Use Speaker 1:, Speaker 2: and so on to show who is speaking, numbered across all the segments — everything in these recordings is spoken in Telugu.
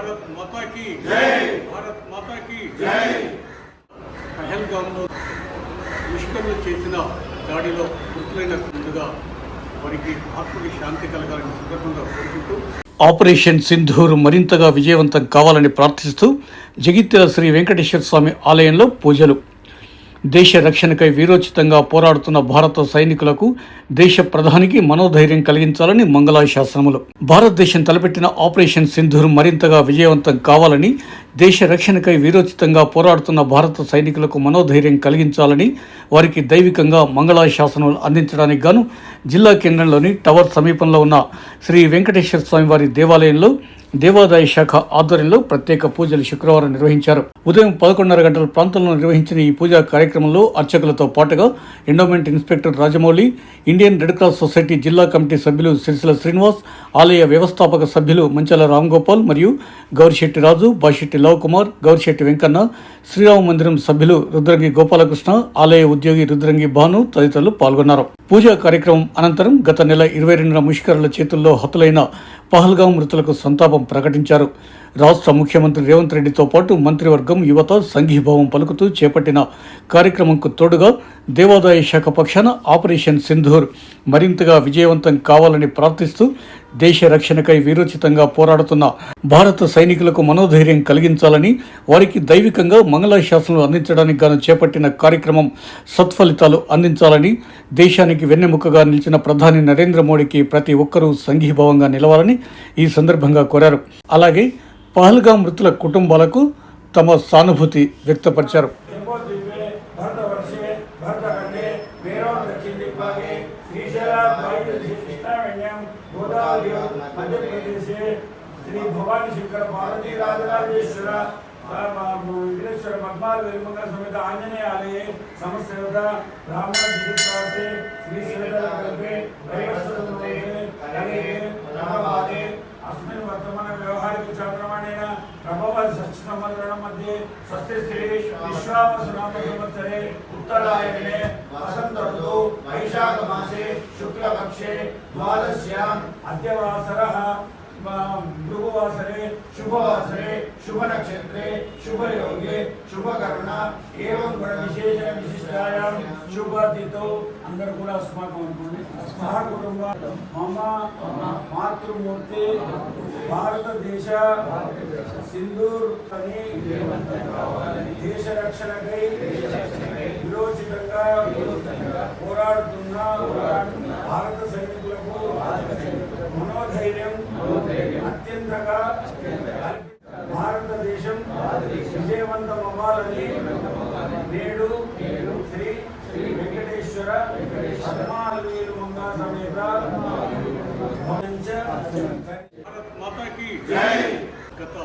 Speaker 1: భారత్ మాతా కీ జై. భారత్ మాతా కీ జై పహల్గామ్లో ముష్కర్లు చేసిన దాడిలో మృతులైన ముందుగా వారికి ఆత్మకి శాంతి కలగాలని సందర్భంగా కోరుకుంటూ
Speaker 2: ఆపరేషన్ సింధూర్ మరింతగా విజయవంతం కావాలని ప్రార్థిస్తూ జగిత్యాల శ్రీ వెంకటేశ్వర స్వామి ఆలయంలో పూజలు. దేశ రక్షణకై వీరోచితంగా పోరాడుతున్న భారత సైనికులకు దేశ ప్రధానికి మనోధైర్యం కలిగించాలని మంగళాశాసనములు భారతదేశం తలపెట్టిన ఆపరేషన్ సింధూర్ మరింతగా విజయవంతం కావాలని దేశ రక్షణకై వీరోచితంగా పోరాడుతున్న భారత సైనికులకు మనోధైర్యం కలిగించాలని వారికి దైవికంగా మంగళాశాసనములు అందించడానికి గాను జిల్లా కేంద్రంలోని టవర్ సమీపంలో ఉన్న శ్రీ వెంకటేశ్వర స్వామి వారి దేవాలయంలో దేవాదాయ శాఖ ఆధ్వర్యంలో ప్రత్యేక పూజలు శుక్రవారం నిర్వహించారు. ఉదయం పదకొండున్నర గంటల ప్రాంతంలో నిర్వహించిన ఈ పూజా కార్యక్రమంలో అర్చకులతో పాటుగా endowment inspector Rajamouli Indian red cross society జిల్లా కమిటీ సభ్యులు సిరిసిల శ్రీనివాస్ ఆలయ వ్యవస్థాపక సభ్యులు మంచాల రామ్గోపాల్ మరియు గౌరిశెట్టి రాజు బాషెట్టి లవ్ కుమార్ గౌరిశెట్టి వెంకన్న శ్రీరామ మందిరం సభ్యులు రుద్రంగి గోపాలకృష్ణ ఆలయ ఉద్యోగి రుద్రంగి భాను తదితరులు పాల్గొన్నారు. పూజా కార్యక్రమం అనంతరం గత నెల ఇరవై రెండున ముష్కరుల చేతుల్లో హతులైన పహల్గాం మృతులకు సంతాపం ప్రకటించారు. రాష్ట్ర ముఖ్యమంత్రి రేవంత్ రెడ్డితో పాటు మంత్రివర్గం యువత సంఘీభావం పలుకుతూ చేపట్టిన కార్యక్రమంకు తోడుగా దేవాదాయ శాఖ పక్షాన ఆపరేషన్ సింధూర్ మరింతగా విజయవంతం కావాలని ప్రార్థిస్తూ దేశ రక్షణకై వీరోచితంగా పోరాడుతున్న భారత సైనికులకు మనోధైర్యం కలిగించాలని వారికి దైవికంగా మంగళాశాసనలు అందించడానికి గాను చేపట్టిన కార్యక్రమం సత్ఫలితాలు అందించాలని దేశానికి వెన్నెముకగా నిలిచిన ప్రధాని నరేంద్ర మోడీకి ప్రతి ఒక్కరూ సంఘీభావంగా నిలవాలని ఈ సందర్భంగా కోరారు. అలాగే పహల్గా మృతుల కుటుంబాలకు తమ సానుభూతి వ్యక్తపరిచారు.
Speaker 3: गोदावरी मध्य प्रदेश श्री भवानी शंकर पार्वती राजराजेश्वर ವಿಘ್ನೇಶ್ವರ ಪದ್ಮಾರು ವೇಮಂಗಲ ಸಮೇತ ಆಂಜನೇಯ ಆಲಯ ಸಮಸ್ತದ ಬ್ರಾಹ್ಮಣ ಜಿಗಿತ್ವಾರ್ತೆ ಶ್ರೀ ಶಿವಕಲ್ಪೆ ಧನವಾದೆ ಅಸ್ಮಿನ್ ವರ್ತಮಾನ ವ್ಯವಹಾರಿಕ ಚಾಂದ್ರಮಾಣೇನ ಪ್ರಭವ ಷಷ್ಠ ಸಂವತ್ಸರ ಮಧ್ಯೆ ಸ್ವಸ್ತಿ ಶ್ರೀ ವಿಶ್ವಾವಸುನಾಮ ಸಂವತ್ಸರೆ ಉತ್ತರಾಯಣೆ ವಸಂತ ಋತು ವೈಶಾಖ ಮಾಸೆ शुक्लपक्षे द्वादश्याम् अद्य वासरः भृगुवासरे शुभवासरे शुभनक्षत्रे शुभयोगे शुभकर्ण एवं गुणविशेषण विशिष्टायां शुभतिथौ అందరూ కూడా అస్మాకం అనుకోండి సహ కుటుంబ మమ మాతృమూర్తి భారతదేశ సింధూర్ అని దేశ రక్షణకై విరోచితంగా పోరాడుతున్న అవ్వాలని నేడు శ్రీ శ్రీ వెంకటేశ్వర పద్మాలవేలు మంగా సమేత
Speaker 1: మాతాకి జై! గత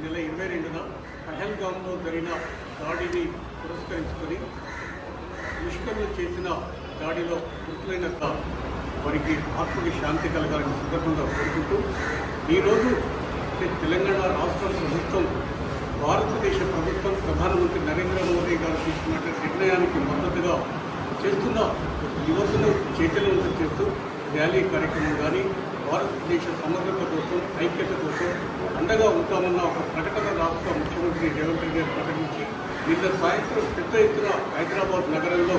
Speaker 1: నెల ఇరవై రెండున పహల్గామ్లో జరిగిన దాడిని పురస్కరించుకొని ముష్కర్లు చేసిన దాడిలో మృతులైన వారికి ఆత్మకి శాంతి కలగాలని సందర్భంగా కోరుకుంటూ ఈరోజు తెలంగాణ రాష్ట్ర ప్రభుత్వం భారతదేశ ప్రభుత్వం ప్రధానమంత్రి నరేంద్ర మోదీ గారు తీసుకున్న నిర్ణయానికి మద్దతుగా చేస్తున్న యువతను చైతన్యవంతం చేస్తూ ర్యాలీ కార్యక్రమం కానీ భారతదేశ సమగ్రత కోసం ఐక్యత కోసం అండగా ఉంటామన్న ఒక ప్రకటన రాష్ట్ర ముఖ్యమంత్రి రేవంత్ రెడ్డి గారు ప్రకటించి నిన్న సాయంత్రం పెద్ద ఎత్తున హైదరాబాద్ నగరంలో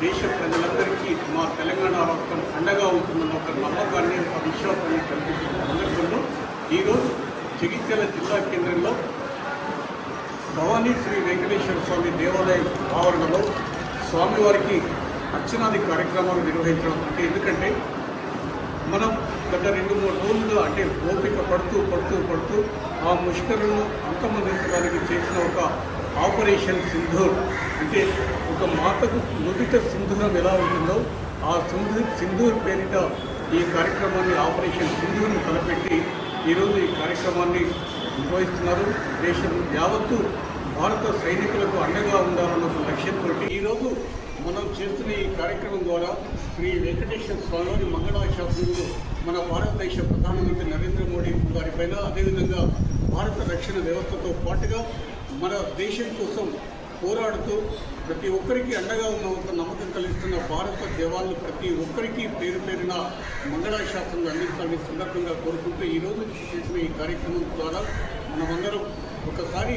Speaker 1: దేశ ప్రజలందరికీ మా తెలంగాణ రాష్ట్రం అండగా ఉంటుందన్న ఒక నమ్మకాన్ని ఒక విశ్వాసాన్ని కల్పించిన సందర్భంలో ఈరోజు జగిత్యాల జిల్లా కేంద్రంలో భవానీ శ్రీ వెంకటేశ్వర స్వామి దేవాలయ ఆవరణలో స్వామివారికి అర్చనాది కార్యక్రమాలు నిర్వహించడం అంటే ఎందుకంటే మనం గత రెండు మూడు రోజులుగా అంటే ఓపిక పడుతూ పడుతూ పడుతూ ఆ ముష్కరులను అంతమందించడానికి చేసిన ఒక ఆపరేషన్ సింధూర్. అంటే ఒక మాతకు నుదిట సింధూరం ఎలా ఉంటుందో ఆ సింధు సింధూర్ పేరిట ఈ కార్యక్రమాన్ని ఆపరేషన్ సింధూర్ను తలపెట్టి ఈరోజు ఈ కార్యక్రమాన్ని నిర్వహిస్తున్నారు. దేశం యావత్తు భారత సైనికులకు అండగా ఉండాలన్న లక్ష్యంతో ఈరోజు మనం చేస్తున్న ఈ కార్యక్రమం ద్వారా శ్రీ వెంకటేశ్వర స్వామివారి మంగళాశాసనంలో మన భారతదేశ ప్రధానమంత్రి నరేంద్ర మోడీ గారిపైన అదేవిధంగా భారత రక్షణ వ్యవస్థతో పాటుగా మన దేశం కోసం పోరాడుతూ ప్రతి ఒక్కరికి అండగా ఉన్న ఒక నమ్మకం కలిగిస్తున్న భారత జవాన్లు ప్రతి ఒక్కరికి పేరు పేరున మంగళాశాసనలు అందించాలని సందర్భంగా కోరుకుంటూ ఈరోజు చేసిన ఈ కార్యక్రమం ద్వారా మనమందరం ఒకసారి